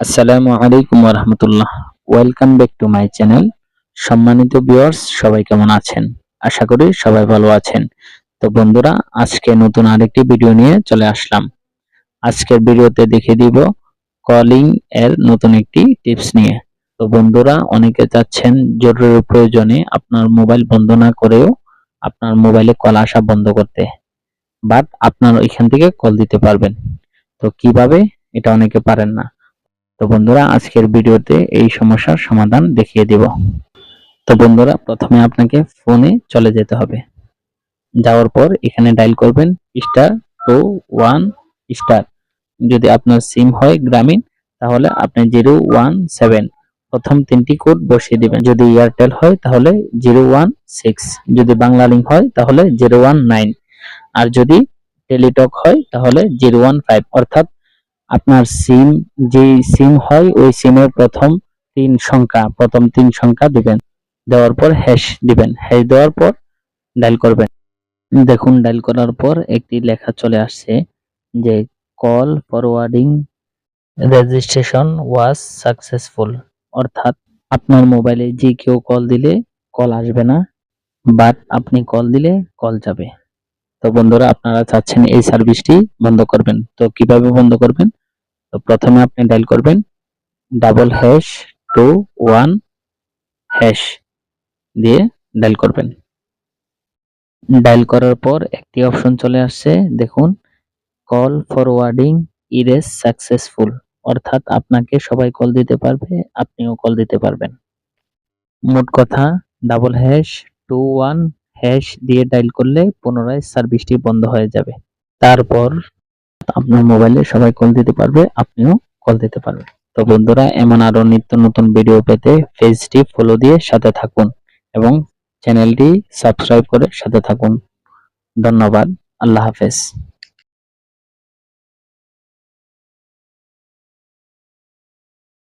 আসসালামু আলাইকুম রহমতুল্লাহ। Welcome back to my channel সম্মানিত ভিউয়ার্স সবাই কেমন আছেন? আশা করি সবাই ভালো আছেন। তো বন্ধুরা, আজকে নতুন আরেকটি ভিডিও নিয়ে চলে আসলাম। আজকের ভিডিওতে দেখিয়ে দিব কলিং এর নতুন একটি টিপস নিয়ে। তো বন্ধুরা, অনেকে চাচ্ছেন জরুরি প্রয়োজনে আপনার মোবাইল বন্ধ না করেও আপনার মোবাইলে কল আসা বন্ধ করতে। বাট আপনার ওইখান থেকে কল দিতে পারবেন। তো কীভাবে? এটা অনেকে পারেন না। তো বন্ধুরা, আজকের ভিডিওতে এই সমস্যার সমাধান দেখিয়ে দেব। তো বন্ধুরা, প্রথমে আপনাকে ফোনে চলে যেতে হবে। যাওয়ার পর এখানে ডায়াল করবেন স্টার টু ওয়ান স্টার। যদি আপনার সিম হয় গ্রামীণ, তাহলে আপনি জিরো ওয়ান সেভেন। প্রথম তিনটি কোড বসিয়ে দিবেন। যদি এয়ারটেল হয়, তাহলে জিরো ওয়ান সিক্স। যদি বাংলা লিঙ্ক হয়, তাহলে জিরো ওয়ান নাইন। আর যদি টেলিটক হয়, তাহলে জিরো ওয়ান ফাইভ। অর্থাৎ আপনার সিম যে সিম হয়, ওই সিমের প্রথম তিন সংখ্যা, প্রথম তিন সংখ্যা দিবেন। দেওয়ার পর হ্যাশ দিবেন। হ্যাশ দেওয়ার পর ডায়াল করবেন। দেখুন ডায়াল করার পর একটি লেখা চলে আসছে যে call forwarding registration was successful অর্থাৎ আপনার মোবাইলে যে কেউ কল দিলে কল আসবে না বাট আপনি কল দিলে কল যাবে। তো বন্ধুরা, আপনারা চাচ্ছেন এই সার্ভিসটি বন্ধ করবেন। তো কীভাবে বন্ধ করবেন? তো প্রথমে আপনি ডায়াল করবেন double hash two one hash দিয়ে ডায়াল করবেন। ডায়াল করার পর একটি অপশন চলে আসছে, দেখুন কল ফরওয়ার্ডিং ইরেজ সাকসেসফুল অর্থাৎ আপনাকে সবাই কল দিতে পারবে, আপনিও কল দিতে পারবেন। মোট কথা double hash two one hash দিয়ে ডায়াল করলে পুনরায় সার্ভিসটি বন্ধ হয়ে যাবে। তারপর আপনার মোবাইলে সবাই কল দিতে পারবে, আপনিও কল দিতে পারবেন। তো বন্ধুরা, এমন আরও নিত্য নতুন ভিডিও পেতে পেজটি ফলো দিয়ে সাথে থাকুন এবং চ্যানেলটি সাবস্ক্রাইব করে সাথে থাকুন। ধন্যবাদ। আল্লাহ হাফেজ।